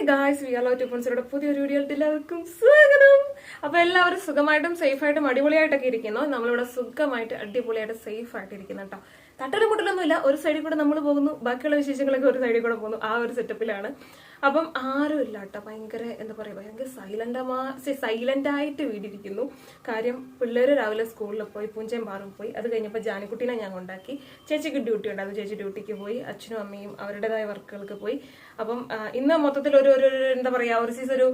Hi guys we are two ഫോൺസിലൂടെ പുതിയൊരു video എല്ലാവർക്കും സ്വാഗതം. അപ്പൊ എല്ലാവരും സുഖമായിട്ടും സേഫായിട്ടും അടിപൊളിയായിട്ടൊക്കെ ഇരിക്കുന്നു. നമ്മളിവിടെ സുഖമായിട്ട് അടിപൊളിയായിട്ട് സേഫ് ആയിട്ട് ഇരിക്കുന്നു കേട്ടോ തട്ടലും മുട്ടലൊന്നുമില്ല ഒരു സൈഡിൽ കൂടെ നമ്മൾ പോകുന്നു. ബാക്കിയുള്ള വിശേഷങ്ങളൊക്കെ ഒരു സൈഡിൽ കൂടെ പോകുന്നു. ആ ഒരു സെറ്റപ്പിലാണ് അപ്പം ആരും ഇല്ല കേട്ടോ. ഭയങ്കര എന്താ പറയുക ഭയങ്കര സൈലന്റമാ സൈലന്റ് ആയിട്ട് വീടിരിക്കുന്നു. കാര്യം പിള്ളേർ രാവിലെ സ്കൂളിൽ പോയി പൂഞ്ചയും പാറും പോയി. അത് കഴിഞ്ഞപ്പോൾ ജാനിക്കുട്ടീനെ ഞാൻ ഉണ്ടാക്കി ചേച്ചിക്ക് ഡ്യൂട്ടി ഉണ്ടായിരുന്നു. ചേച്ചി ഡ്യൂട്ടിക്ക് പോയി. അച്ഛനും അമ്മയും അവരുടേതായ വർക്കുകൾക്ക് പോയി. അപ്പം ഇന്ന് മൊത്തത്തിൽ ഒരു ഒരു എന്താ പറയാ ഒരു സീസൺ ഒരു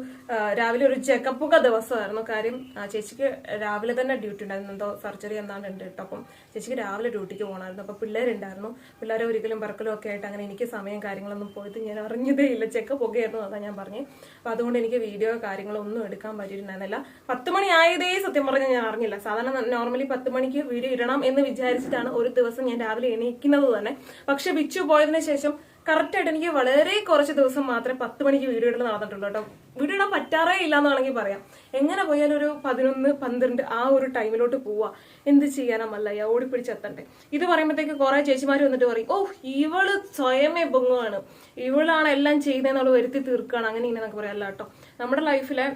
രാവിലെ ഒരു ചെക്കപ്പൊക്കെ ദിവസമായിരുന്നു. കാര്യം ചേച്ചിക്ക് രാവിലെ തന്നെ ഡ്യൂട്ടി ഉണ്ടായിരുന്നു. എന്തോ സർജറി എന്താണ് ഉണ്ട് കേട്ടോ. അപ്പം ചേച്ചിക്ക് രാവിലെ ഡ്യൂട്ടിക്ക് പോകണമായിരുന്നു അപ്പം പിള്ളേരുണ്ടായിരുന്നു. പിള്ളേരെ ഒരിക്കലും പറക്കലും ഒക്കെ ആയിട്ട് അങ്ങനെ എനിക്ക് സമയം കാര്യങ്ങളൊന്നും പോയിട്ട് ഞാൻ അറിഞ്ഞതേ ഇല്ല. ചെക്കപ്പ് ഒക്കെ പുകയായിരുന്നു അതാ ഞാൻ പറഞ്ഞു. അപ്പൊ അതുകൊണ്ട് എനിക്ക് വീഡിയോ കാര്യങ്ങളൊന്നും എടുക്കാൻ പറ്റിയിട്ടുണ്ടായിരുന്നില്ല. പത്ത് മണി ആയതേ സത്യം പറഞ്ഞാൽ ഞാൻ അറിഞ്ഞില്ല. സാധാരണ നോർമലി പത്ത് മണിക്ക് വീഡിയോ ഇടണം എന്ന് വിചാരിച്ചിട്ടാണ് ഒരു ദിവസം ഞാൻ രാവിലെ എണീക്കുന്നത് തന്നെ. പക്ഷെ ബിച്ചു പോയതിനു ശേഷം കറക്റ്റ് ആയിട്ട് എനിക്ക് വളരെ കുറച്ച് ദിവസം മാത്രമേ പത്ത് മണിക്ക് വീഡിയോ ഇടൽ നടന്നിട്ടുള്ളൂ കേട്ടോ. വീഡിയോ ഇടാൻ പറ്റാറേ ഇല്ല എന്ന് വേണമെങ്കിൽ പറയാം. എങ്ങനെ പോയാലും ഒരു പതിനൊന്ന് പന്ത്രണ്ട് ആ ഒരു ടൈമിലോട്ട് പോവാ. എന്ത് ചെയ്യാനാ മല്ലയ്യ ഓടിപ്പിടിച്ചെത്തണ്ടേ ഇത് പറയുമ്പോഴത്തേക്ക് കുറെ ചേച്ചിമാർ വന്നിട്ട് പറയും ഓ ഇവൾ സ്വയമേ പൊങ്ങുവാണ്. ഇവളാണ് എല്ലാം ചെയ്യുന്നതെന്നുള്ള വരുത്തി തീർക്കുകയാണ്. അങ്ങനെ ഇങ്ങനെയൊക്കെ പറയാം. അല്ല കേട്ടോ. നമ്മുടെ ലൈഫിലെ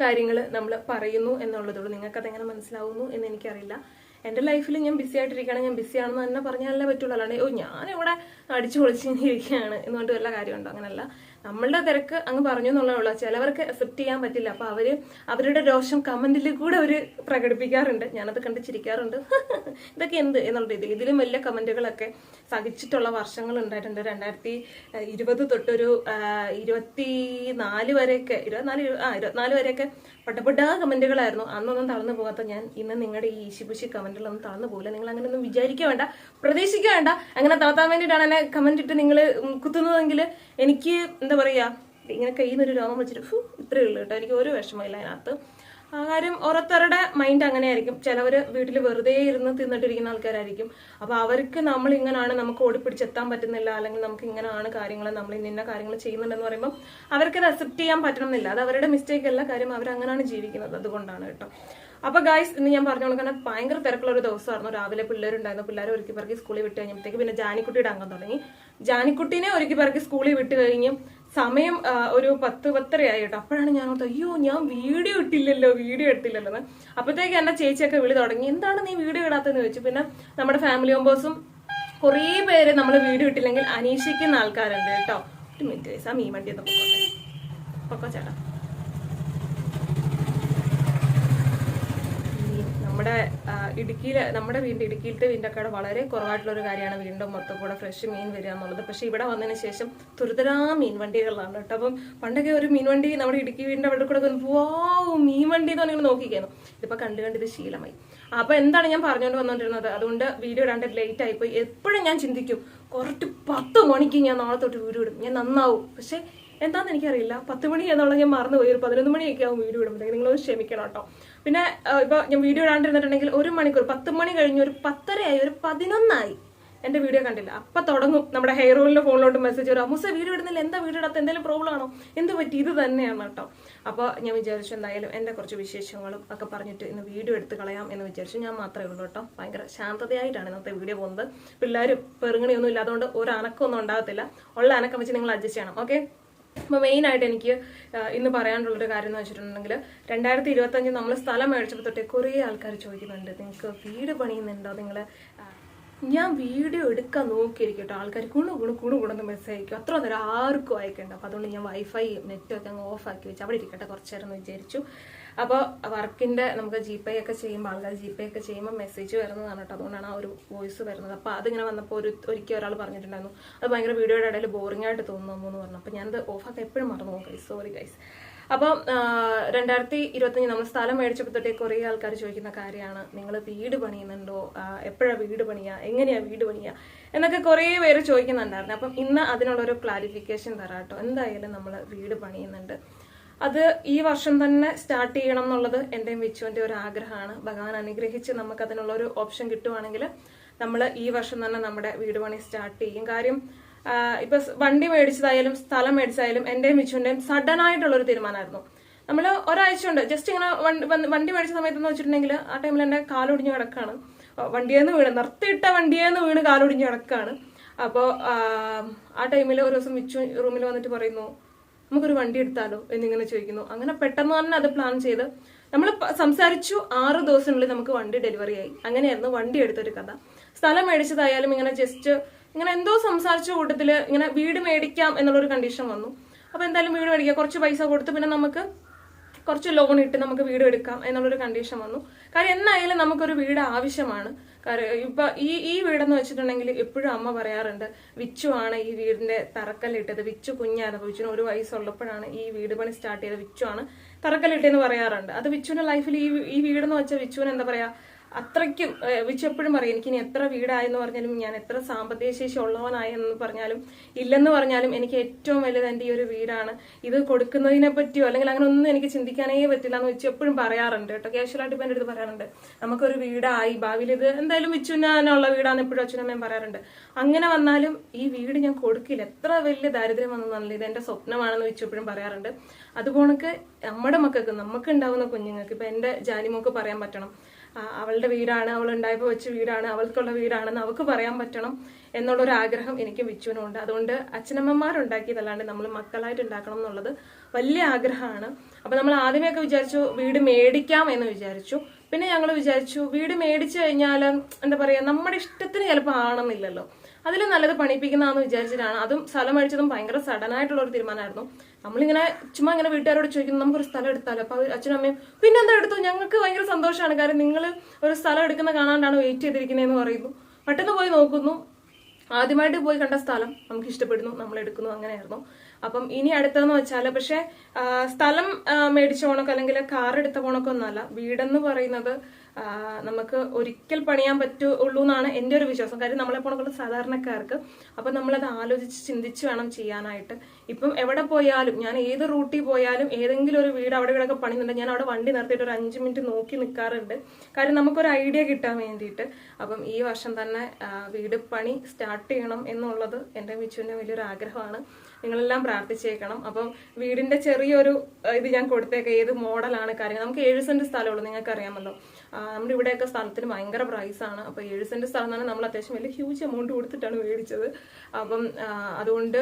കാര്യങ്ങൾ നമ്മൾ പറയുന്നു എന്നുള്ളതുള്ളൂ നിങ്ങൾക്ക് അതെങ്ങനെ മനസ്സിലാവുന്നു എന്ന് എനിക്കറിയില്ല. എന്റെ ലൈഫിൽ ഞാൻ ബിസി ആയിട്ടിരിക്കുകയാണ് ഞാൻ ബിസി ആണെന്ന് തന്നെ പറഞ്ഞാലേ പറ്റുള്ളൂ. അല്ലാണ്ട് ഓ ഞാൻ ഇവിടെ അടിച്ചു പൊളിച്ച് ഇങ്ങനെ ഇരിക്കുകയാണ് എന്ന് പറഞ്ഞിട്ട് വല്ല കാര്യമുണ്ടോ? അങ്ങനല്ല. നമ്മളുടെ തിരക്ക് അങ്ങ് പറഞ്ഞു എന്നുള്ളതേ ഉള്ളൂ. ചിലവർക്ക് അക്സെപ്റ്റ് ചെയ്യാൻ പറ്റില്ല. അപ്പൊ അവർ അവരുടെ രോഷം കമന്റിൽ കൂടെ അവർ പ്രകടിപ്പിക്കാറുണ്ട്. ഞാനത് കണ്ട് ചിരിക്കാറുണ്ട്. ഇതൊക്കെ എന്ത് എന്നുള്ള രീതിയിൽ. ഇതിലും വലിയ കമന്റുകളൊക്കെ സഹിച്ചിട്ടുള്ള വർഷങ്ങൾ ഉണ്ടായിട്ടുണ്ട്. രണ്ടായിരത്തി ഇരുപത് തൊട്ടൊരു ഇരുപത്തി നാല് വരെയൊക്കെ ഇരുപത്തിനാല് ഇരു- ആ ഇരുപത്തിനാല് വരെയൊക്കെ പട്ടപ്പെട്ട കമന്റുകളായിരുന്നു അന്നൊന്നും തളർന്നു പോകാത്ത ഞാൻ ഇന്ന് നിങ്ങളുടെ ഈ ഈശിപുശി കമന്റിലൊന്നും തളർന്നു പോകില്ല നിങ്ങൾ അങ്ങനെ ഒന്നും വിചാരിക്കുക വേണ്ട പ്രതീക്ഷിക്കുക വേണ്ട. അങ്ങനെ തളർത്താൻ വേണ്ടിയിട്ടാണ് എന്നെ കമന്റ് ഇട്ട് നിങ്ങൾ കുത്തുന്നതെങ്കിൽ എനിക്ക് എന്താ പറയാ ഇങ്ങനെ കയ്യിൽ നിന്നൊരു രോമം വെച്ചിട്ട് ഫു, ഇത്രയേ ഉള്ളൂ കേട്ടോ. എനിക്ക് ഒരു വിഷമമില്ല അതിനകത്ത്. കാര്യം ഓരോരുത്തരുടെ മൈൻഡ് അങ്ങനെയായിരിക്കും. ചിലവർ വീട്ടിൽ വെറുതെ ഇരുന്ന് തിന്നിട്ടിരിക്കുന്ന ആൾക്കാരായിരിക്കും. അപ്പൊ അവർക്ക് നമ്മൾ ഇങ്ങനെയാണ് നമുക്ക് ഓടിപ്പിടിച്ചെത്താൻ പറ്റുന്നില്ല അല്ലെങ്കിൽ നമുക്ക് ഇങ്ങനെയാണ് കാര്യങ്ങൾ നമ്മൾ ഇന്ന കാര്യങ്ങൾ ചെയ്യുന്നുണ്ടെന്ന് പറയുമ്പോൾ അവർക്ക് അത് അക്സെപ്റ്റ് ചെയ്യാൻ പറ്റണമെന്നില്ല അത് അവരുടെ മിസ്റ്റേക്ക് അല്ല. കാര്യം അവർ അങ്ങനെയാണ് ജീവിക്കുന്നത് അതുകൊണ്ടാണ് കേട്ടോ. അപ്പൊ ഗായ്സ് ഇന്ന് ഞാൻ പറഞ്ഞു കൊടുക്കാൻ ഭയങ്കര തിരക്കുള്ള ഒരു ദിവസമായിരുന്നു. രാവിലെ പിള്ളേരുണ്ടായിരുന്നു. പിള്ളേരെ ഒരുക്കി പിറക്കി സ്കൂളിൽ വിട്ട് കഴിഞ്ഞപ്പോഴത്തേക്ക് പിന്നെ ജാനിക്കുട്ടിയുടെ അംഗം തുടങ്ങി. ജാനിക്കുട്ടീനെ ഒരുക്കി പിറക്കി സ്കൂളിൽ വിട്ട് കഴിഞ്ഞു സമയം ഒരു പത്ത് പത്തരയായി കേട്ടോ. അപ്പോഴാണ് ഞാൻ ഓർത്തത് അയ്യോ ഞാൻ വീഡിയോ ഇട്ടില്ലല്ലോ വീഡിയോ എടുത്തില്ലല്ലോ എന്ന്. അപ്പോഴത്തേക്ക് എന്നെ ചേച്ചിയൊക്കെ വിളി തുടങ്ങി എന്താണ് നീ വീഡിയോ ഇടാത്തതെന്ന് ചോദിച്ചു. പിന്നെ നമ്മുടെ ഫാമിലി മെമ്പേഴ്സും കുറേ പേര് നമ്മൾ വീഡിയോ ഇട്ടില്ലെങ്കിൽ അനീഷിക്കുന്ന ആൾക്കാരുണ്ട് കേട്ടോ. ഒരു മിനിറ്റ് ആ മീൻ വണ്ടി ഒന്ന് പൊക്കോട്ടെ. പൊക്കോ ചേട്ടാ ഈ നമ്മുടെ ഇടുക്കിയിൽ നമ്മുടെ വീണ്ടും ഇടുക്കിയിലത്തെ വീണ്ടൊക്കെ വളരെ കുറവായിട്ടുള്ള ഒരു കാര്യമാണ് വീണ്ടും മൊത്തം കൂടെ ഫ്രഷ് മീൻ വരിക എന്നുള്ളത്. പക്ഷെ ഇവിടെ വന്നതിന് ശേഷം തുരുതരാ മീൻ വണ്ടികളാണ് കേട്ടോ. അപ്പം പണ്ടൊക്കെ ഒരു മീൻ വണ്ടി നമ്മുടെ ഇടുക്കി വീടിന്റെ അവിടെ കൂടെ വാ മീൻ വണ്ടി എന്ന് പറഞ്ഞാൽ നോക്കിക്കായിരുന്നു ഇതിപ്പോ കണ്ട് കണ്ട് ഇത് ശീലമായി. അപ്പൊ എന്താണ് ഞാൻ പറഞ്ഞുകൊണ്ട് വന്നോണ്ടിരുന്നത്? അതുകൊണ്ട് വീഡിയോ ഇടാണ്ട് ലേറ്റ് ആയിപ്പോയി. എപ്പോഴും ഞാൻ ചിന്തിക്കും കുറച്ച് പത്ത് മണിക്ക് ഞാൻ നാളെ തൊട്ട് വീഡിയോ ഇടും. ഞാൻ നന്നാവും. പക്ഷെ എന്താന്ന് എനിക്കറിയില്ല. പത്ത് മണി എന്നുള്ളത് ഞാൻ മറന്നുപോയി. ഒരു പതിനൊന്ന് മണിയൊക്കെ ആവും വീഡിയോ ഇടുമ്പോഴത്തേക്ക്. നിങ്ങൾ ക്ഷമിക്കണം കേട്ടോ. പിന്നെ ഇപ്പൊ ഞാൻ വീഡിയോ ഇടാണ്ടിരുന്നിട്ടുണ്ടെങ്കിൽ ഒരു മണിക്കൂർ പത്ത് മണി കഴിഞ്ഞ് ഒരു പത്തരയായി ഒരു പതിനൊന്നായി. എന്റെ വീഡിയോ കണ്ടില്ല. അപ്പൊ തുടങ്ങും. നമ്മുടെ ഹെയർ ഓയിലിന്റെ ഫോണിലോട്ട് മെസ്സേജ് വരും. മുസ വീഡിയോ ഇടുന്നില്ല. എന്താ വീഡിയോ ഇടാത്ത എന്തെങ്കിലും പ്രോബ്ലം ആണോ? എന്ത് പറ്റി? ഇത് തന്നെയാണ് കേട്ടോ. അപ്പൊ ഞാൻ വിചാരിച്ചു എന്തായാലും എന്റെ കുറച്ച് വിശേഷങ്ങളും ഒക്കെ പറഞ്ഞിട്ട് ഇന്ന് വീഡിയോ എടുത്ത് കളയാം എന്ന് വിചാരിച്ചു ഞാൻ മാത്രമേ ഉള്ളൂ കേട്ടോ. ഭയങ്കര ശാന്തതയായിട്ടാണ് ഇന്നത്തെ വീഡിയോ പോകുന്നത്. പിള്ളേർ പെറുങ്ങണിയൊന്നും ഇല്ലാത്തതുകൊണ്ട് ഒരു അനക്കമൊന്നും ഉണ്ടാകത്തില്ല. ഉള്ള അനക്കം വെച്ച് നിങ്ങൾ അഡ്ജസ്റ്റ് ചെയ്യണം. ഓക്കെ അപ്പോൾ മെയിനായിട്ട് എനിക്ക് ഇന്ന് പറയാനുള്ളൊരു കാര്യം എന്ന് വെച്ചിട്ടുണ്ടെങ്കിൽ രണ്ടായിരത്തി ഇരുപത്തഞ്ച് നമ്മൾ സ്ഥലം മേടിച്ചപ്പോൾ തൊട്ടേ കുറേ ആൾക്കാർ ചോദിക്കുന്നുണ്ട് നിങ്ങൾക്ക് വീട് പണിയുന്നുണ്ടോ? നിങ്ങൾ ഞാൻ വീഡിയോ എടുക്കാൻ നോക്കിയിരിക്കട്ടോ കേട്ടോ. ആൾക്കാർ കുണു കുണു കുണു കുണെന്ന് മെസ്സേജ് അയക്കും. അത്ര നേരം ആർക്കും അയക്കണ്ട. അപ്പോൾ അതുകൊണ്ട് ഞാൻ വൈഫൈ നെറ്റൊക്കെ അങ്ങ് ഓഫ് ആക്കി വെച്ച് അവിടെ ഇരിക്കട്ടെ കുറച്ചേരം എന്ന് വിചാരിച്ചു. അപ്പോൾ വർക്കിന്റെ നമുക്ക് ജി പേ ഒക്കെ ചെയ്യുമ്പോൾ ആൾക്കാർ ജി പേ ഒക്കെ ചെയ്യുമ്പോൾ മെസ്സേജ് വരുന്നതാണ് കേട്ടോ അതുകൊണ്ടാണ് ആ ഒരു വോയിസ് വരുന്നത്. അപ്പോൾ അതിങ്ങനെ വന്നപ്പോൾ ഒരു ഒരിക്കൽ ഒരാൾ പറഞ്ഞിട്ടുണ്ടായിരുന്നു. അത് ഭയങ്കര വീഡിയോയുടെ ഇടയിൽ ബോറിംഗ് ആയിട്ട് തോന്നുന്നു എന്ന് പറഞ്ഞു. അപ്പോൾ ഞാനത് ഓഫാക്കി എപ്പോഴും മറന്നു പോകും ഗൈസ് സോറി ഗൈസ് അപ്പോൾ രണ്ടായിരത്തി ഇരുപത്തഞ്ച് നമ്മൾ സ്ഥലം മേടിച്ചപ്പോൾ തൊട്ടേ കുറേ ആൾക്കാർ ചോദിക്കുന്ന കാര്യമാണ്. നിങ്ങൾ വീട് പണിയുന്നുണ്ടോ? എപ്പോഴാണ് വീട് പണിയുക എങ്ങനെയാണ് വീട് പണിയുക എന്നൊക്കെ കുറേ പേര് ചോദിക്കുന്നുണ്ടായിരുന്നു. അപ്പം ഇന്ന് അതിനുള്ളൊരു ക്ലാരിഫിക്കേഷൻ തരാം കേട്ടോ എന്തായാലും നമ്മൾ വീട് പണിയുന്നുണ്ട്. അത് ഈ വർഷം തന്നെ സ്റ്റാർട്ട് ചെയ്യണം എന്നുള്ളത് എന്റെയും വിച്ചുവിന്റെ ഒരു ആഗ്രഹമാണ്. ഭഗവാൻ അനുഗ്രഹിച്ച് നമുക്ക് അതിനുള്ള ഒരു ഓപ്ഷൻ കിട്ടുവാണെങ്കിൽ നമ്മൾ ഈ വർഷം തന്നെ നമ്മുടെ വീട് പണി സ്റ്റാർട്ട് ചെയ്യും. കാര്യം ഇപ്പൊ വണ്ടി മേടിച്ചതായാലും സ്ഥലം മേടിച്ചതായാലും എന്റെയും വിച്ചുവിന്റെയും സഡൻ ആയിട്ടുള്ള ഒരു തീരുമാനമായിരുന്നു. നമ്മൾ ഒരാഴ്ച ഉണ്ട് ജസ്റ്റ് ഇങ്ങനെ വണ്ടി മേടിച്ച സമയത്ത് എന്ന് വെച്ചിട്ടുണ്ടെങ്കിൽ ആ ടൈമിൽ എന്റെ കാലൊടിഞ്ഞ് കിടക്കാണ്. വണ്ടിയേന്ന് വീണ് നിർത്തിയിട്ട വണ്ടിയേന്ന് വീണ് കാലൊടിഞ്ഞ് കിടക്കാണ്. അപ്പോൾ ആ ടൈമിൽ ഒരു ദിവസം വിച്ചു റൂമിൽ വന്നിട്ട് പറയുന്നു നമുക്കൊരു വണ്ടി എടുത്താലോ എന്നിങ്ങനെ ചോദിക്കുന്നു. അങ്ങനെ പെട്ടെന്ന് തന്നെ അത് പ്ലാൻ ചെയ്ത് നമ്മൾ സംസാരിച്ചു ആറ് ദിവസത്തിനുള്ളിൽ നമുക്ക് വണ്ടി ഡെലിവറി ആയി. അങ്ങനെയായിരുന്നു വണ്ടി എടുത്തൊരു കഥ. സ്ഥലം മേടിച്ചതായാലും ഇങ്ങനെ ജസ്റ്റ് ഇങ്ങനെ എന്തോ സംസാരിച്ച കൂട്ടത്തിൽ ഇങ്ങനെ വീട് മേടിക്കാം എന്നുള്ളൊരു കണ്ടീഷൻ വന്നു. അപ്പൊ എന്തായാലും വീട് മേടിക്കാം കുറച്ച് പൈസ കൊടുത്ത് പിന്നെ നമുക്ക് കുറച്ച് ലോൺ ഇട്ട് നമുക്ക് വീട് എടുക്കാം എന്നുള്ളൊരു കണ്ടീഷൻ വന്നു. കാര്യം എന്നായാലും നമുക്കൊരു വീട് ആവശ്യമാണ്. കാര്യം ഇപ്പൊ ഈ ഈ വീടെന്ന് വെച്ചിട്ടുണ്ടെങ്കിൽ എപ്പോഴും അമ്മ പറയാറുണ്ട് വിച്ചു ആണ് ഈ വീടിന്റെ തറക്കല്ലിട്ടത്. വിച്ചു കുഞ്ഞായിരുന്നു വിച്ചുവിന് ഒരു വയസ്സുള്ളപ്പോഴാണ് ഈ വീട് പണി സ്റ്റാർട്ട് ചെയ്തത്. വിച്ചു ആണ് തറക്കല്ലിട്ടെന്ന് പറയാറുണ്ട്. അത് വിച്ചുവിന്റെ ലൈഫിൽ ഈ ഈ വീടെന്ന് വെച്ചാൽ വിച്ചുവിന് എന്താ പറയാ? അത്രയ്ക്കും ഏഹ്, വിച്ചു എപ്പോഴും പറയും എനിക്ക് ഇനി എത്ര വീടായെന്ന് പറഞ്ഞാലും ഞാൻ എത്ര സാമ്പത്തിക ശേഷി ഉള്ളവനായെന്ന് പറഞ്ഞാലും ഇല്ലെന്ന് പറഞ്ഞാലും എനിക്ക് ഏറ്റവും വലുത് എന്റെ ഈ ഒരു വീടാണ്. ഇത് കൊടുക്കുന്നതിനെ പറ്റിയോ അല്ലെങ്കിൽ അങ്ങനെ ഒന്നും എനിക്ക് ചിന്തിക്കാനേ പറ്റില്ല എന്ന് വെച്ച് എപ്പോഴും പറയാറുണ്ട് കേട്ടോ. ക്യാഷ്വലായിട്ട് ഇപ്പം എന്റെ അടുത്ത് പറയാറുണ്ട്. നമുക്കൊരു വീടായി ഭാവിയിൽ ഇത് എന്തായാലും വിച്ചുനാനുള്ള വീടാണ് എപ്പോഴും അച്ഛനമ്മയും പറയാറുണ്ട്. അങ്ങനെ വന്നാലും ഈ വീട് ഞാൻ കൊടുക്കില്ല. എത്ര വലിയ ദാരിദ്ര്യം വന്നതല്ല ഇത് എന്റെ സ്വപ്നമാണെന്ന് വെച്ച് എപ്പോഴും പറയാറുണ്ട്. അതുപോലെ നമ്മുടെ മക്കൾക്ക് നമുക്ക് ഉണ്ടാവുന്ന കുഞ്ഞുങ്ങൾക്ക് ഇപ്പം എന്റെ ജാനിമോക്ക് പറയാൻ പറ്റണം. അവളുടെ വീടാണ് അവൾ ഉണ്ടായപ്പോൾ വെച്ച വീടാണ് അവൾക്കുള്ള വീടാണെന്ന് അവൾക്ക് പറയാൻ പറ്റണം എന്നുള്ളൊരു ആഗ്രഹം എനിക്ക് വിച്ചുവിനുണ്ട് അതുകൊണ്ട് അച്ഛനമ്മമാരുണ്ടാക്കിയതല്ലാണ്ട് നമ്മൾ മക്കളായിട്ട് ഉണ്ടാക്കണം എന്നുള്ളത് വലിയ ആഗ്രഹമാണ്. അപ്പോൾ നമ്മൾ ആദ്യമേയൊക്കെ വിചാരിച്ചു വീട് മേടിക്കാം എന്ന് വിചാരിച്ചു. പിന്നെ ഞങ്ങൾ വിചാരിച്ചു വീട് മേടിച്ചു കഴിഞ്ഞാൽ എന്താ പറയുക നമ്മുടെ ഇഷ്ടത്തിന് ചിലപ്പോൾ ആണെന്നില്ലല്ലോ. അതിൽ നല്ലത് പണിപ്പിക്കുന്നതാണെന്ന് വിചാരിച്ചിട്ടാണ്. അതും സ്ഥലം മേടിച്ചതും ഭയങ്കര സഡൻ ആയിട്ടുള്ള ഒരു തീരുമാനമായിരുന്നു. നമ്മളിങ്ങനെ ചുമ്മാ ഇങ്ങനെ വീട്ടുകാരോട് ചോദിക്കുന്നു നമുക്കൊരു സ്ഥലം എടുത്താലോ? അപ്പൊ അവർ അച്ഛനും അമ്മയും പിന്നെന്താ എടുത്തു? ഞങ്ങൾക്ക് ഭയങ്കര സന്തോഷമാണ്. കാര്യം നിങ്ങൾ ഒരു സ്ഥലം എടുക്കുന്ന കാണാണ്ടാണ് വെയിറ്റ് ചെയ്തിരിക്കുന്നതെന്ന് പറയുന്നു. പെട്ടെന്ന് പോയി നോക്കുന്നു. ആദ്യമായിട്ട് പോയി കണ്ട സ്ഥലം നമുക്ക് ഇഷ്ടപ്പെടുന്നു നമ്മൾ എടുക്കുന്നു അങ്ങനെയായിരുന്നു. അപ്പം ഇനി അടുത്തതെന്ന് വെച്ചാൽ പക്ഷേ സ്ഥലം മേടിച്ച പോണക്കോ അല്ലെങ്കിൽ കാർ എടുത്ത പോണക്കോ ഒന്നല്ല വീടെന്ന് പറയുന്നത് നമുക്ക് ഒരിക്കൽ പണിയാൻ പറ്റുള്ളൂ എന്നാണ് എന്റെ ഒരു വിശ്വാസം. കാര്യം നമ്മളെ പോണക്കുള്ള സാധാരണക്കാർക്ക് അപ്പം നമ്മളത് ആലോചിച്ച് ചിന്തിച്ച് വേണം ചെയ്യാനായിട്ട്. ഇപ്പം എവിടെ പോയാലും ഞാൻ ഏത് റൂട്ടിൽ പോയാലും ഏതെങ്കിലും ഒരു വീട് അവിടെ ഇവിടെയൊക്കെ പണിയുന്നുണ്ട് ഞാൻ അവിടെ വണ്ടി നിർത്തിയിട്ട് ഒരു അഞ്ച് മിനിറ്റ് നോക്കി നിൽക്കാറുണ്ട് കാര്യം നമുക്കൊരു ഐഡിയ കിട്ടാൻ വേണ്ടിയിട്ട്. അപ്പം ഈ വർഷം തന്നെ വീട് പണി സ്റ്റാർട്ട് ചെയ്യണം എന്നുള്ളത് എന്റെ മിച്ചുവിന്റെ വലിയൊരു ആഗ്രഹമാണ്. നിങ്ങളെല്ലാം പ്രാർത്ഥിച്ചേക്കണം. അപ്പം വീടിന്റെ ചെറിയൊരു ഇത് ഞാൻ കൊടുത്തേക്കാം. ഏത് മോഡലാണ് കാര്യങ്ങൾ നമുക്ക് ഏഴ് സെന്റ് സ്ഥലമുള്ളൂ. നിങ്ങൾക്ക് അറിയാമല്ലോ ആ, നമ്മുടെ ഇവിടെയൊക്കെ സ്ഥലത്തിന് ഭയങ്കര പ്രൈസാണ് ആണ്. അപ്പൊ ഏഴ് സെന്റ് സ്ഥലം തന്നെ നമ്മൾ അത്യാവശ്യം വലിയ ഹ്യൂജ് എമൗണ്ട് കൊടുത്തിട്ടാണ് മേടിച്ചത്. അപ്പം അതുകൊണ്ട്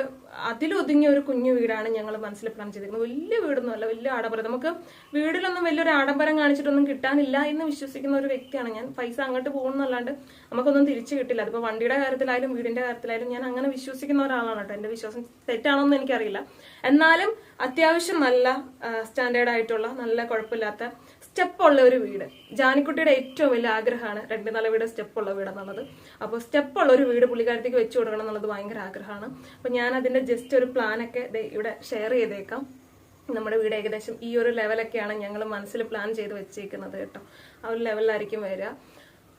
അതിലൊതുങ്ങിയ ഒരു കുഞ്ഞു വീടാണ് ഞങ്ങൾ മനസ്സിൽ പ്ലാൻ ചെയ്തിരിക്കുന്നത്. വലിയ വീടൊന്നും അല്ല വലിയ ആഡംബരം. നമുക്ക് വീടിലൊന്നും വലിയൊരു ആഡംബരം കാണിച്ചിട്ടൊന്നും കിട്ടാനില്ല എന്ന് വിശ്വസിക്കുന്ന ഒരു വ്യക്തിയാണ് ഞാൻ. പൈസ അങ്ങോട്ട് പോകുന്നല്ലാണ്ട് നമുക്കൊന്നും തിരിച്ചു കിട്ടില്ല. അതിപ്പോൾ വണ്ടിയുടെ കാര്യത്തിലായാലും വീടിന്റെ കാര്യത്തിലായാലും ഞാൻ അങ്ങനെ വിശ്വസിക്കുന്ന ഒരാളാണ് കേട്ടോ. എന്റെ വിശ്വാസം തെറ്റാണോന്ന് എനിക്കറിയില്ല. എന്നാലും അത്യാവശ്യം നല്ല സ്റ്റാൻഡേർഡ് ആയിട്ടുള്ള നല്ല കുഴപ്പമില്ലാത്ത സ്റ്റെപ്പ് ഉള്ള ഒരു വീട്. ജാനിക്കുട്ടിയുടെ ഏറ്റവും വലിയ ആഗ്രഹമാണ് രണ്ട് നില വീട് സ്റ്റെപ്പുള്ള വീട് എന്നുള്ളത് അപ്പോൾ സ്റ്റെപ്പുള്ള ഒരു വീട് പുള്ളിക്കാരത്തേക്ക് വെച്ചു കൊടുക്കണം എന്നുള്ളത് ഭയങ്കര ആഗ്രഹമാണ്. അപ്പോൾ ഞാൻ അതിന്റെ ജസ്റ്റ് ഒരു പ്ലാനൊക്കെ ഇവിടെ ഷെയർ ചെയ്തേക്കാം. നമ്മുടെ വീട് ഏകദേശം ഈ ഒരു ലെവലൊക്കെയാണ് ഞങ്ങൾ മനസ്സിൽ പ്ലാൻ ചെയ്ത് വെച്ചേക്കുന്നത് കേട്ടോ. ആ ഒരു ലെവലിലായിരിക്കും വരിക.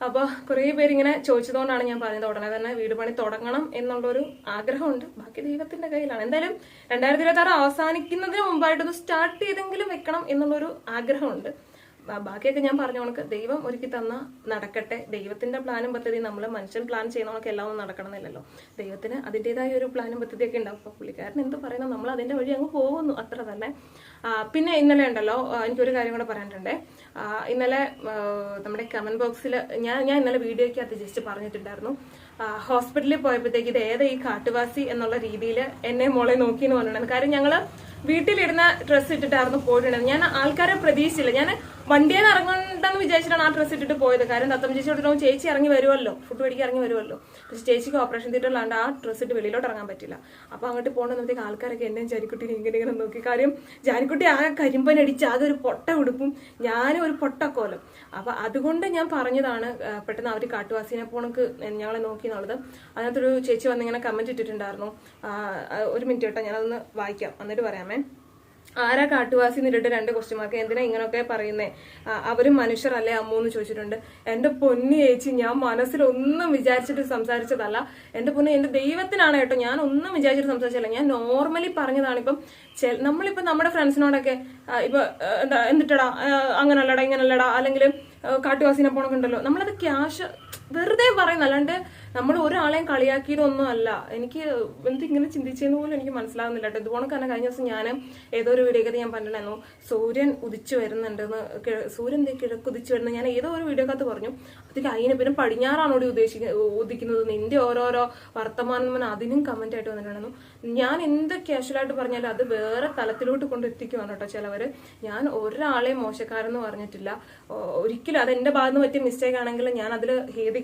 അപ്പോൾ കുറേ പേരിങ്ങനെ ചോദിച്ചതുകൊണ്ടാണ് ഞാൻ പറഞ്ഞത് ഉടനെ തന്നെ വീട് പണി തുടങ്ങണം എന്നുള്ളൊരു ആഗ്രഹമുണ്ട്. ബാക്കി ദൈവത്തിന്റെ കയ്യിലാണ്. എന്തായാലും രണ്ടായിരത്തി ഇരുപത്തി ആറ് അവസാനിക്കുന്നതിന് മുമ്പായിട്ടൊന്ന് സ്റ്റാർട്ട് ചെയ്തെങ്കിലും വെക്കണം എന്നുള്ളൊരു ആഗ്രഹമുണ്ട്. ബാക്കിയൊക്കെ ഞാൻ പറഞ്ഞ കണക്ക് ദൈവം ഒരുക്കി തന്ന നടക്കട്ടെ. ദൈവത്തിന്റെ പ്ലാനും പദ്ധതി നമ്മൾ മനുഷ്യൻ പ്ലാൻ ചെയ്യുന്ന കണക്ക് എല്ലാം ഒന്നും നടക്കണമെന്നില്ലല്ലോ. ദൈവത്തിന് അതിന്റെതായ ഒരു പ്ലാനും പദ്ധതിയൊക്കെ ഉണ്ടാവും. അപ്പോൾ പുള്ളിക്കാരൻ എന്ത് പറയുന്നത് നമ്മൾ അതിന്റെ വഴി അങ്ങ് പോകുന്നു. അത്ര തന്നെ. പിന്നെ ഇന്നലെ ഉണ്ടല്ലോ എനിക്കൊരു കാര്യം കൂടെ പറയാനുണ്ടേ. ഇന്നലെ നമ്മുടെ കമന്റ് ബോക്സിൽ ഞാൻ ഞാൻ ഇന്നലെ വീഡിയോയ്ക്ക് അത് ജസ്റ്റ് പറഞ്ഞിട്ടുണ്ടായിരുന്നു. ഹോസ്പിറ്റലിൽ പോയപ്പോഴത്തേക്ക് ഇത് ഏതാ ഈ കാട്ടുവാസി എന്നുള്ള രീതിയിൽ എന്നെ മോളെ നോക്കി എന്ന് പറഞ്ഞിട്ടുണ്ടായിരുന്നു. കാര്യം ഞങ്ങൾ വീട്ടിലിരുന്ന ഡ്രസ്സ് ഇട്ടിട്ടായിരുന്നു പോയിട്ടുണ്ടായിരുന്നു ഞാൻ ആൾക്കാരെ പ്രതീക്ഷിച്ചില്ല. ഞാൻ വണ്ടിയിൽ നിന്ന് ഇറങ്ങണ്ടെന്ന് വിചാരിച്ചിട്ടാണ് ആ ഡ്രസ്സ് ഇട്ടിട്ട് പോയത്. കാരണം തത്തം ചേച്ചി നോക്കുമ്പോൾ ചേച്ചി ഇറങ്ങി വരുമല്ലോ ഫുഡ് മേടിക്കാൻ ഇറങ്ങി വരുമല്ലോ പക്ഷെ ചേച്ചിക്ക് ഓപ്പറേഷൻ തിയേറ്ററിലാണ്ട് ആ ഡ്രസ്സ് ഇട്ട് വെളിയിലോട്ട് ഇറങ്ങാൻ പറ്റില്ല. അപ്പൊ അങ്ങോട്ട് പോകണമെന്നത്തേക്ക് ആൾക്കാരൊക്കെ എന്നെയും ജാനിക്കുട്ടിനെ ഇങ്ങനെ ഇങ്ങനെ നോക്കി. കാര്യം ജാനിക്കുട്ടി ആ കരിമ്പനടിച്ച് ആകെ ഒരു പൊട്ട ഉടുപ്പും ഞാനും ഒരു പൊട്ടക്കോലം അപ്പൊ അതുകൊണ്ട് ഞാൻ പറഞ്ഞതാണ് പെട്ടെന്ന് അവർ കാട്ടുവാസിനെ പോണക്ക് ഞങ്ങളെ നോക്കി എന്നുള്ളത്. അതിനകത്തൊരു ചേച്ചി വന്നിങ്ങനെ കമന്റ് ഇട്ടിട്ടുണ്ടായിരുന്നു. ഒരു മിനിറ്റ് കേട്ടോ ഞാനതൊന്ന് വായിക്കാം. എന്നിട്ട് പറയാമേ. ആരാ കാട്ടുവാസി എന്നിട്ട് രണ്ട് ക്വസ്റ്റ്യൻ മാർക്ക് എന്തിനാ ഇങ്ങനെയൊക്കെ പറയുന്നേ? അവരും മനുഷ്യരല്ലേ അമ്മൂന്ന് ചോദിച്ചിട്ടുണ്ട്. എന്റെ പൊന്നി ചേച്ചി ഞാൻ മനസ്സിലൊന്നും വിചാരിച്ചിട്ട് സംസാരിച്ചതല്ല. എന്റെ പൊന്നി എന്റെ ദൈവത്തിനാണ് കേട്ടോ. ഞാൻ ഒന്നും വിചാരിച്ചിട്ട് സംസാരിച്ചല്ല ഞാൻ നോർമലി പറഞ്ഞതാണ് ഇപ്പം നമ്മളിപ്പോ നമ്മുടെ ഫ്രണ്ട്സിനോടൊക്കെ ഇപ്പൊ എന്താ എന്നിട്ടടാ അങ്ങനല്ലടാ ഇങ്ങനല്ലടാ അല്ലെങ്കിൽ കാട്ടുവാസിനെ പോണൊക്കെ ഉണ്ടല്ലോ. നമ്മളത് ക്യാഷ് വെറുതെ പറയുന്ന. അല്ലാണ്ട് നമ്മൾ ഒരാളെയും കളിയാക്കിയതൊന്നും അല്ല എനിക്ക് എന്ത് ഇങ്ങനെ ചിന്തിച്ചതെന്ന് പോലും എനിക്ക് മനസ്സിലാകുന്നില്ല കേട്ടോ. ഇതുപോലെ തന്നെ കഴിഞ്ഞ ദിവസം ഞാൻ ഏതോ ഒരു വീഡിയോ ഞാൻ പറഞ്ഞിട്ടുണ്ടായിരുന്നു സൂര്യൻ ഉദിച്ചു വരുന്നുണ്ടെന്ന് സൂര്യൻ കിഴക്ക് ഉദിച്ചു വരുന്നത് ഞാൻ ഏതോ ഒരു വീഡിയോക്കകത്ത് പറഞ്ഞു അതിൽ അതിന് പിന്നെ പടിഞ്ഞാറാണോടി ഉദ്ദേശിക്കുന്നത് ഉദിക്കുന്നത് നിന്റെ ഓരോരോ വർത്തമാനം പറഞ്ഞാൽ അതിനും കമന്റ് ആയിട്ട് വന്നിട്ടുണ്ടായിരുന്നു. ഞാൻ എന്ത് ക്യാഷ്വലായിട്ട് പറഞ്ഞാലും അത് വേറെ തലത്തിലോട്ട് കൊണ്ട് എത്തിക്കുവാണ് കേട്ടോ ചിലവര്. ഞാൻ ഒരാളെയും മോശക്കാരെന്ന് പറഞ്ഞിട്ടില്ല. ഒരിക്കലും അത് എന്റെ ഭാഗത്ത് പറ്റിയ മിസ്റ്റേക്ക് ആണെങ്കിൽ ഞാൻ അതിൽ ഖേദിക്കുന്നുണ്ട്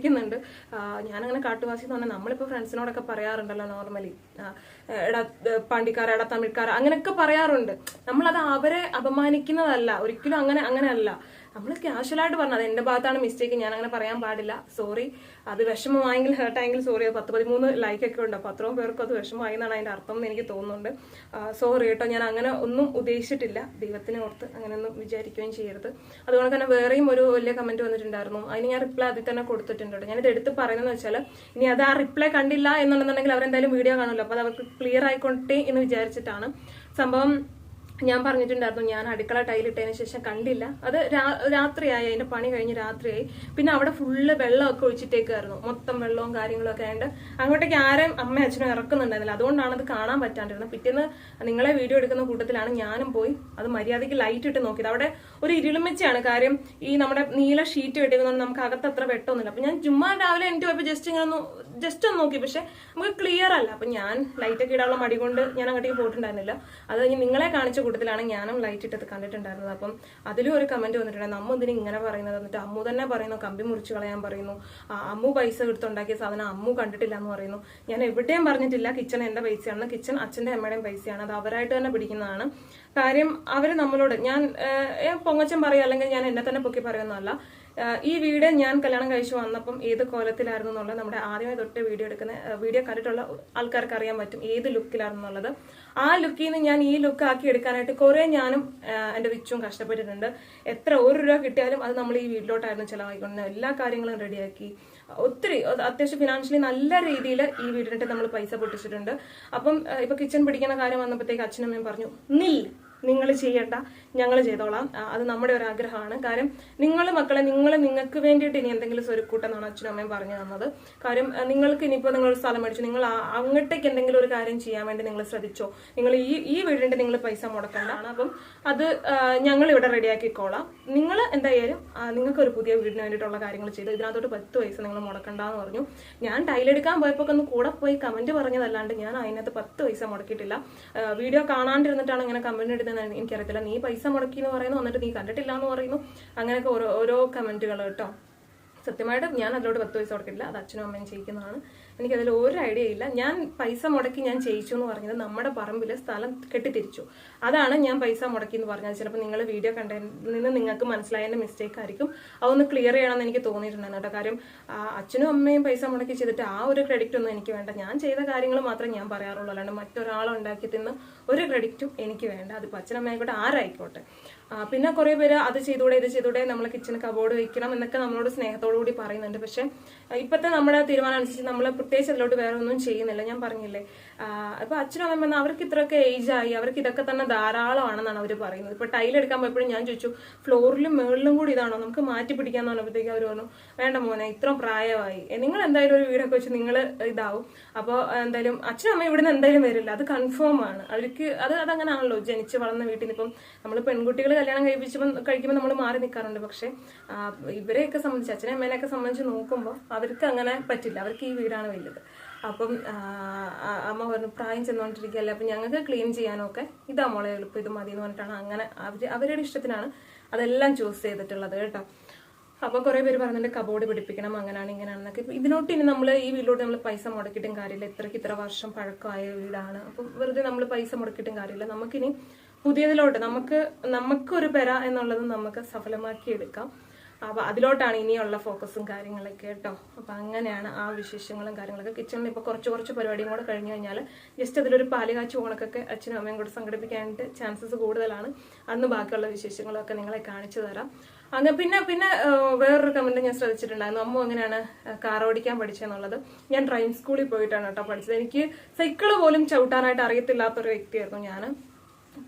ആ, ഞാനങ്ങനെ കാട്ടുവാസി എന്ന് പറഞ്ഞാൽ നമ്മളിപ്പോൾ ഫ്രണ്ട്സിനോടൊക്കെ പറയാറുണ്ടല്ലോ നോർമലി എടാ പാണ്ടിക്കാര എടാ തമിഴ്ക്കാര അങ്ങനെയൊക്കെ പറയാറുണ്ട്. നമ്മളത് അവരെ അപമാനിക്കുന്നതല്ല. ഒരിക്കലും അങ്ങനെ അങ്ങനെയല്ല. നമ്മൾ കാഷ്വലായിട്ട് പറഞ്ഞത് എന്റെ ഭാഗത്താണ് മിസ്റ്റേക്ക് ഞാൻ അങ്ങനെ പറയാൻ പാടില്ല. സോറി അത് വിഷമമായെങ്കിൽ ഹേർട്ടായെങ്കിൽ സോറി പത്ത് പതിമൂന്ന് ലൈക്ക് ഒക്കെ ഉണ്ട്. അപ്പോൾ അത്രയും പേർക്ക് അത് വിഷമമായി എന്നാണ് അതിന്റെ അർത്ഥം എന്ന് എനിക്ക് തോന്നുന്നുണ്ട്. സോറി കേട്ടോ. ഞാൻ അങ്ങനെ ഒന്നും ഉദ്ദേശിച്ചിട്ടില്ല. ദൈവത്തിനെ ഓർത്ത് അങ്ങനെയൊന്നും വിചാരിക്കുകയും ചെയ്യരുത്. അതുകൊണ്ട് തന്നെ വേറെയും ഒരു വലിയ കമന്റ് വന്നിട്ടുണ്ടായിരുന്നു. അതിന് ഞാൻ റിപ്ലൈ അതിൽ തന്നെ കൊടുത്തിട്ടുണ്ട് കേട്ടോ. ഞാനിത് എടുത്ത് പറയുന്നത് വെച്ചാൽ ഇനി അത് ആ റിപ്ലൈ കണ്ടില്ല എന്നുണ്ടെന്നുണ്ടെങ്കിൽ അവരെന്തായാലും വീഡിയോ കാണുമല്ലോ. അപ്പോൾ അത് അവർക്ക് ക്ലിയർ ആയിക്കോട്ടെ എന്ന് വിചാരിച്ചിട്ടാണ്. സംഭവം ഞാൻ പറഞ്ഞിട്ടുണ്ടായിരുന്നു ഞാൻ അടുക്കള ടൈലിട്ടതിന് ശേഷം കണ്ടില്ല. അത് രാത്രിയായി അതിന്റെ പണി കഴിഞ്ഞ് രാത്രിയായി. പിന്നെ അവിടെ ഫുള്ള് വെള്ളമൊക്കെ ഒഴിച്ചിട്ടേക്കായിരുന്നു. മൊത്തം വെള്ളവും കാര്യങ്ങളൊക്കെ ആയതുകൊണ്ട് അങ്ങോട്ടേക്ക് ആരെയും അമ്മ അച്ഛനും ഇറക്കുന്നുണ്ടായിരുന്നില്ല. അതുകൊണ്ടാണ് അത് കാണാൻ പറ്റാണ്ടിരുന്നത്. പിറ്റേന്ന് നിങ്ങളെ വീഡിയോ എടുക്കുന്ന കൂട്ടത്തിലാണ് ഞാനും പോയി അത് മര്യാദയ്ക്ക് ലൈറ്റ് ഇട്ട് നോക്കിയത്. അവിടെ ഒരു ഇരുളിമിച്ചാണ് കാര്യം ഈ നമ്മുടെ നീല ഷീറ്റ് കെട്ടിയതുകൊണ്ട് നമുക്ക് അകത്ത് അത്ര വെട്ടമൊന്നുമില്ല. അപ്പൊ ഞാൻ ചുമ്മാ രാവിലെ എനിക്ക് പോയപ്പോൾ ജസ്റ്റ് ഇങ്ങനെ ഒന്ന് ജസ്റ്റ് ഒന്ന് നോക്കി. പക്ഷെ നമുക്ക് ക്ലിയർ അല്ല. അപ്പൊ ഞാൻ ലൈറ്റൊക്കെ ഇടാനുള്ള മടി കൊണ്ട് ഞാൻ അങ്ങോട്ടേക്ക് പോയിട്ടുണ്ടായിരുന്നില്ല. അത് കഴിഞ്ഞ് നിങ്ങളെ കാണിച്ച കൂട്ടത്തിലാണ് ഞാനും ലൈറ്റ് ഇട്ടത് കണ്ടിട്ടുണ്ടായിരുന്നത്. അപ്പം അതിലും ഒരു കമന്റ് വന്നിട്ടുണ്ട്. അമ്മ എന്തിനും ഇങ്ങനെ പറയുന്നത്? എന്നിട്ട് അമ്മു തന്നെ പറയുന്നു കമ്പി മുറിച്ച് കളയാൻ പറയുന്നു. അമ്മു പൈസ എടുത്തുണ്ടാക്കിയ സാധനം അമ്മു കണ്ടിട്ടില്ല എന്ന് പറയുന്നു. ഞാൻ എവിടെയും പറഞ്ഞിട്ടില്ല കിച്ചൺ എന്റെ പൈസയാണ് കിച്ചൺ അച്ഛന്റെ അമ്മയുടെയും പൈസയാണ്. അത് അവരായിട്ട് തന്നെ പിടിക്കുന്നതാണ്. കാര്യം അവർ നമ്മളോട് ഞാൻ പൊങ്ങച്ചം പൊങ്ങച്ചൻ പറയും? അല്ലെങ്കിൽ ഞാൻ എന്നെ തന്നെ പൊക്കി പറയുന്നതല്ല. ഈ വീട് ഞാൻ കല്യാണം കഴിച്ചു വന്നപ്പം ഏത് കോലത്തിലായിരുന്നു എന്നുള്ളത് നമ്മുടെ ആദ്യമേ തൊട്ട് വീഡിയോ എടുക്കുന്ന വീഡിയോ കണ്ടിട്ടുള്ള ആൾക്കാർക്ക് അറിയാൻ പറ്റും ഏത് ലുക്കിലായിരുന്നു എന്നുള്ളത്. ആ ലുക്കിൽ നിന്ന് ഞാൻ ഈ ലുക്ക് ആക്കി എടുക്കാനായിട്ട് കുറേ ഞാനും എന്റെ വിച്ചും കഷ്ടപ്പെട്ടിട്ടുണ്ട്. എത്ര ഒരു രൂപ കിട്ടിയാലും അത് നമ്മൾ ഈ വീട്ടിലോട്ടായിരുന്നു ചിലവായിക്കൊണ്ടിരുന്നത് എല്ലാ കാര്യങ്ങളും റെഡിയാക്കി. ഒത്തിരി അത് അത്യാവശ്യം ഫിനാൻഷ്യലി നല്ല രീതിയിൽ ഈ വീടിനിട്ട് നമ്മൾ പൈസ പൊട്ടിച്ചിട്ടുണ്ട്. അപ്പം ഇപ്പൊ കിച്ചൺ പിടിക്കുന്ന കാര്യം വന്നപ്പോഴത്തേക്ക് അച്ഛനമ്മയും പറഞ്ഞു നിൽ നിങ്ങൾ ചെയ്യണ്ട ഞങ്ങൾ ചെയ്തോളാം. അത് നമ്മുടെ ഒരു ആഗ്രഹമാണ്. കാര്യം നിങ്ങൾ മക്കളെ നിങ്ങൾ നിങ്ങൾക്ക് വേണ്ടിയിട്ട് ഇനി എന്തെങ്കിലും സ്വരുക്കൂട്ടെന്നാണ് അച്ഛനും അമ്മയും പറഞ്ഞു തന്നത്. കാര്യം നിങ്ങൾക്ക് ഇനിയിപ്പോൾ നിങ്ങൾ ഒരു സ്ഥലം മേടിച്ചു നിങ്ങൾ അങ്ങോട്ടേക്ക് എന്തെങ്കിലും ഒരു കാര്യം ചെയ്യാൻ വേണ്ടി നിങ്ങൾ ശ്രദ്ധിച്ചോ? നിങ്ങൾ ഈ ഈ വീടിന്റെ നിങ്ങൾ പൈസ മുടക്കേണ്ടതാണ് അപ്പം അത് ഞങ്ങൾ ഇവിടെ റെഡിയാക്കിക്കോളാം. നിങ്ങൾ എന്തായാലും നിങ്ങൾക്ക് ഒരു പുതിയ വീടിന് വേണ്ടിയിട്ടുള്ള കാര്യങ്ങൾ ചെയ്തു. ഇതിനകത്തോട്ട് പത്ത് പൈസ നിങ്ങൾ മുടക്കണ്ടെന്ന് പറഞ്ഞു. ഞാൻ ടൈലെടുക്കാൻ പോയപ്പോൾ ഒന്ന് കൂടെ പോയി കമന്റ് പറഞ്ഞതല്ലാണ്ട് ഞാൻ അതിനകത്ത് പത്ത് പൈസ മുടക്കിയിട്ടില്ല. വീഡിയോ കാണാണ്ടിരുന്നിട്ടാണ് ഇങ്ങനെ കമന്റ് ഇടുന്നത്. എനിക്കറിയത്തില്ല. നീ പൈസ മുടക്കി എന്ന് പറയുന്നു എന്നിട്ട് നീ കണ്ടിട്ടില്ല എന്ന് പറയുന്നു. അങ്ങനെയൊക്കെ ഓരോ ഓരോ കമന്റുകൾ കേട്ടോ. സത്യമായിട്ട് ഞാൻ അതിലോട്ട് പത്ത് പൈസ കൊടുക്കില്ല അത് അച്ഛനും അമ്മയും ചെയ്യിക്കുന്നതാണ്. എനിക്കതിൽ ഒരു ഐഡിയ ഇല്ല. ഞാൻ പൈസ മുടക്കി ഞാൻ ചെയ്യിച്ചു എന്ന് പറഞ്ഞത് നമ്മുടെ പറമ്പിൽ സ്ഥലം കെട്ടിത്തിരിച്ചു. അതാണ് ഞാൻ പൈസ മുടക്കി എന്ന് പറഞ്ഞത്. ചിലപ്പോൾ നിങ്ങൾ വീഡിയോ കണ്ടതിൽ നിന്ന് നിങ്ങൾക്ക് മനസ്സിലായതിന്റെ മിസ്റ്റേക്ക് ആയിരിക്കും. അതൊന്ന് ക്ലിയർ ചെയ്യണമെന്ന് എനിക്ക് തോന്നിയിട്ടുണ്ടായിരുന്നു കേട്ടോ. കാര്യം അച്ഛനും അമ്മയും പൈസ മുടക്കി ചെയ്തിട്ട് ആ ഒരു ക്രെഡിറ്റ് ഒന്നും എനിക്ക് വേണ്ട. ഞാൻ ചെയ്ത കാര്യങ്ങൾ മാത്രമേ ഞാൻ പറയാറുള്ളൂ. അല്ലാണ്ട് മറ്റൊരാളുണ്ടാക്കി തിന്ന് ഒരു ക്രെഡിറ്റും എനിക്ക് വേണ്ട. അതിപ്പോൾ അച്ഛനമ്മയായിക്കോട്ടെ ആരായിക്കോട്ടെ. പിന്നെ കുറേ പേര് അത് ചെയ്തൂടെ ഇത് ചെയ്തൂടെ നമ്മൾ കിച്ചൺ കബോർഡ് വയ്ക്കണം എന്നൊക്കെ നമ്മളോട് സ്നേഹത്തോടു കൂടി പറയുന്നുണ്ട്. പക്ഷേ ഇപ്പോഴത്തെ നമ്മുടെ തീരുമാനം അനുസരിച്ച് നമ്മൾ പ്രത്യേകിച്ച് അതിലോട്ട് വേറെ ഒന്നും ചെയ്യുന്നില്ല. ഞാൻ പറഞ്ഞില്ലേ അപ്പൊ അച്ഛനും അമ്മ അവർക്ക് ഇത്രയൊക്കെ ഏജ് ആയി അവർക്ക് ഇതൊക്കെ തന്നെ ധാരാളമാണെന്നാണ് അവർ പറയുന്നത്. ഇപ്പൊ ടൈൽ എടുക്കാൻ പോയപ്പോഴും ഞാൻ ചോദിച്ചു ഫ്ലോറിലും മുകളിലും കൂടി ഇതാണോ? നമുക്ക് മാറ്റി പിടിക്കാന്ന് പറഞ്ഞപ്പോഴത്തേക്ക് അവർ പറഞ്ഞു വേണ്ട മോനെ ഇത്രയും പ്രായമായി. നിങ്ങൾ എന്തായാലും ഒരു വീടൊക്കെ വെച്ച് നിങ്ങൾ ഇതാവും. അപ്പോൾ എന്തായാലും അച്ഛനും അമ്മ ഇവിടുന്ന് എന്തായാലും വരില്ല. അത് കൺഫേം ആണ്. അവർക്ക് അത് അതങ്ങനാണല്ലോ. ജനിച്ച് വളർന്ന വീട്ടിൽ നിന്ന് ഇപ്പം നമ്മൾ പെൺകുട്ടികൾ കല്യാണം കഴിപ്പിച്ചപ്പോൾ കഴിക്കുമ്പോൾ നമ്മൾ മാറി നിൽക്കാറുണ്ട് പക്ഷെ ഇവരെയൊക്കെ സംബന്ധിച്ച് അച്ഛനെ അമ്മേനെയൊക്കെ സംബന്ധിച്ച് നോക്കുമ്പോൾ അവർക്ക് അങ്ങനെ പറ്റില്ല. അവർക്ക് ഈ വീടാണ് വലുത്. അപ്പം അമ്മ പറഞ്ഞു പ്രായം ചെന്നുകൊണ്ടിരിക്കുകയല്ലേ അപ്പം ഞങ്ങൾക്ക് ക്ലീൻ ചെയ്യാനൊക്കെ ഇതാ മോളെ എളുപ്പം ഇത് മതി എന്ന് പറഞ്ഞിട്ടാണ് അങ്ങനെ അവർ അവരുടെ ഇഷ്ടത്തിനാണ് അതെല്ലാം ചൂസ് ചെയ്തിട്ടുള്ളത് കേട്ടോ. അപ്പോൾ കുറേ പേര് പറഞ്ഞിട്ട് കബോർഡ് പിടിപ്പിക്കണം അങ്ങനെയാണ് ഇങ്ങനെയാണെന്നൊക്കെ ഇതിനോട്ട് ഇനി നമ്മൾ ഈ വീട്ടിലോട്ട് നമ്മൾ പൈസ മുടക്കിയിട്ടും കാര്യമില്ല ഇത്രയ്ക്ക് ഇത്ര വർഷം പഴക്കമായ വീടാണ്. അപ്പം വെറുതെ നമ്മൾ പൈസ മുടക്കിയിട്ടും കാര്യമില്ല. നമുക്കിനി പുതിയതിലോട്ട് നമുക്ക് നമുക്കൊരു പെര എന്നുള്ളത് നമുക്ക് സഫലമാക്കി എടുക്കാം അപ്പൊ അതിലോട്ടാണ് ഇനിയുള്ള ഫോക്കസും കാര്യങ്ങളൊക്കെ കേട്ടോ. അപ്പോൾ അങ്ങനെയാണ് ആ വിശേഷങ്ങളും കാര്യങ്ങളൊക്കെ. കിച്ചണിൽ ഇപ്പൊ കുറച്ച് കുറച്ച് പരിപാടിയും കൂടെ കഴിഞ്ഞു കഴിഞ്ഞാൽ ജസ്റ്റ് അതിലൊരു പാലുകാച്ചു ഓണക്കൊക്കെ അച്ഛനും അമ്മയും കൂടെ സംഘടിപ്പിക്കാനായിട്ട് ചാൻസസ് കൂടുതലാണ്. അന്ന് ബാക്കിയുള്ള വിശേഷങ്ങളൊക്കെ നിങ്ങളെ കാണിച്ചു തരാം. അങ്ങനെ പിന്നെ പിന്നെ വേറൊരു കമന്റ് ഞാൻ ശ്രദ്ധിച്ചിട്ടുണ്ടായിരുന്നു. അമ്മ എങ്ങനെയാണ് കാർ ഓടിക്കാൻ പഠിച്ചതെന്നുള്ളത് ഞാൻ ഡ്രൈവിംഗ് സ്കൂളിൽ പോയിട്ടാണ് കേട്ടോ പഠിച്ചത്. എനിക്ക് സൈക്കിൾ പോലും ചവിട്ടാനായിട്ട് അറിയത്തില്ലാത്തൊരു വ്യക്തിയായിരുന്നു ഞാൻ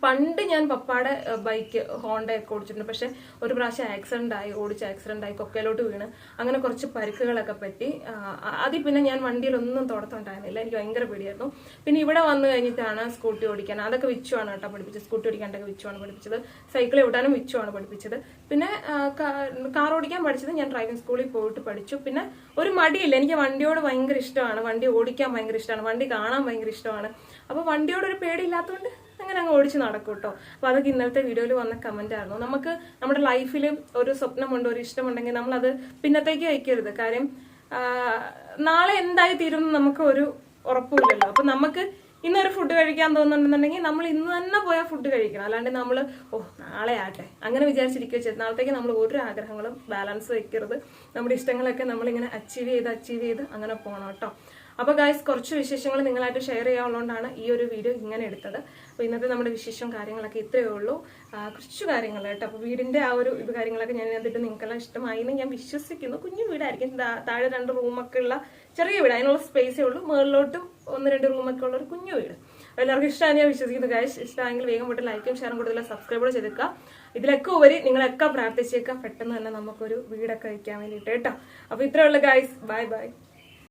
പണ്ട് ഞാൻ പപ്പാടെ ബൈക്ക് ഹോണ്ടയൊക്കെ ഓടിച്ചിട്ടുണ്ട്. പക്ഷെ ഒരു പ്രാവശ്യം ആക്സിഡന്റ് ആയി ഓടിച്ച് ആക്സിഡന്റ് ആയി കൊക്കയിലോട്ട് വീണ്. അങ്ങനെ കുറച്ച് പരിക്കുകളൊക്കെ പറ്റി. അതിൽ പിന്നെ ഞാൻ വണ്ടിയിലൊന്നും തുടത്തുണ്ടായിരുന്നില്ല. എനിക്ക് ഭയങ്കര പേടിയായിരുന്നു. പിന്നെ ഇവിടെ വന്നു കഴിഞ്ഞിട്ടാണ് സ്കൂട്ടി ഓടിക്കാൻ. അതൊക്കെ വിച്ചുവാണ് കേട്ടോ പഠിപ്പിച്ചത്. സ്കൂട്ടി ഓടിക്കാണ്ടൊക്കെ വിച്ചുവാണ് പഠിപ്പിച്ചത്. സൈക്കിൾ ഓടാനും വിച്ചുവാണ് പഠിപ്പിച്ചത്. പിന്നെ കാർ ഓടിക്കാൻ പഠിച്ചത് ഞാൻ ഡ്രൈവിംഗ് സ്കൂളിൽ പോയിട്ട് പഠിച്ചു. പിന്നെ ഒരു മടിയില്ല. എനിക്ക് വണ്ടിയോട് ഭയങ്കര ഇഷ്ടമാണ്. വണ്ടി ഓടിക്കാൻ ഭയങ്കര ഇഷ്ടമാണ്. വണ്ടി കാണാൻ ഭയങ്കര ഇഷ്ടമാണ്. അപ്പൊ വണ്ടിയോടൊരു പേടിയില്ലാത്തതുകൊണ്ട് അങ്ങനെ അങ്ങ് ഓടിച്ച് നടക്കും കേട്ടോ. അപ്പൊ അതൊക്കെ ഇന്നലത്തെ വീഡിയോയിൽ വന്ന കമന്റ് ആയിരുന്നു. നമുക്ക് നമ്മുടെ ലൈഫിൽ ഒരു സ്വപ്നമുണ്ട് ഒരു ഇഷ്ടമുണ്ടെങ്കിൽ നമ്മൾ അത് പിന്നത്തേക്ക് വയ്ക്കരുത് കാര്യം നാളെ എന്തായി തീരുമെന്ന് നമുക്ക് ഒരു ഉറപ്പുമില്ലല്ലോ. അപ്പൊ നമുക്ക് ഇന്നൊരു ഫുഡ് കഴിക്കാൻ തോന്നുന്നുണ്ടെന്നുണ്ടെങ്കിൽ നമ്മൾ ഇന്ന് തന്നെ പോയാൽ ഫുഡ് കഴിക്കണം. അല്ലാണ്ട് നമ്മൾ ഓ നാളെ ആട്ടെ അങ്ങനെ വിചാരിച്ചിരിക്കുക ചെയ്ത്. നാളത്തേക്ക് നമ്മൾ ഓരോ ആഗ്രഹങ്ങളും ബാലൻസ് വെക്കരുത്. നമ്മുടെ ഇഷ്ടങ്ങളൊക്കെ നമ്മളിങ്ങനെ അച്ചീവ് ചെയ്ത് അച്ചീവ് ചെയ്ത് അങ്ങനെ പോകണം കേട്ടോ. അപ്പൊ ഗായ്സ് കുറച്ച് വിശേഷങ്ങൾ നിങ്ങളായിട്ട് ഷെയർ ചെയ്യാവുന്നതുകൊണ്ടാണ് ഈ ഒരു വീഡിയോ ഇങ്ങനെ എടുത്തത്. അപ്പൊ ഇന്നത്തെ നമ്മുടെ വിശേഷം കാര്യങ്ങളൊക്കെ ഇത്രയേ ഉള്ളൂ. കുറച്ച് കാര്യങ്ങൾ കേട്ടോ. അപ്പൊ വീടിന്റെ ആ ഒരു ഇത് കാര്യങ്ങളൊക്കെ ഞാൻ എന്നിട്ട് നിങ്ങൾക്കെല്ലാം ഇഷ്ടമായി എന്ന് ഞാൻ വിശ്വസിക്കുന്നു. കുഞ്ഞു വീടായിരിക്കും. താഴെ രണ്ട് റൂമൊക്കെ ഉള്ള ചെറിയ വീട് അതിനുള്ള സ്പേസേ ഉള്ളൂ. മുകളിലോട്ട് ഒന്ന് രണ്ട് റൂമൊക്കെ ഉള്ള ഒരു കുഞ്ഞു വീട്. എല്ലാവർക്കും ഇഷ്ടമാണ് ഞാൻ വിശ്വസിക്കുന്നു ഗായ്സ് ഇഷ്ടമാണെങ്കിൽ വേഗം പോയിട്ട് ലൈക്കും ഷെയറും കൂടുതൽ സബ്സ്ക്രൈബ് ചെയ്തേക്കുക ഇതിലൊക്കെ ഉപരി നിങ്ങളൊക്കെ പ്രാർത്ഥിച്ചേക്കുക പെട്ടെന്ന് തന്നെ നമുക്കൊരു വീടൊക്കെ വയ്ക്കാൻ വേണ്ടിയിട്ട് കേട്ടോ. അപ്പോൾ ഇത്രയുള്ള ഗായ്സ് ബൈ ബൈ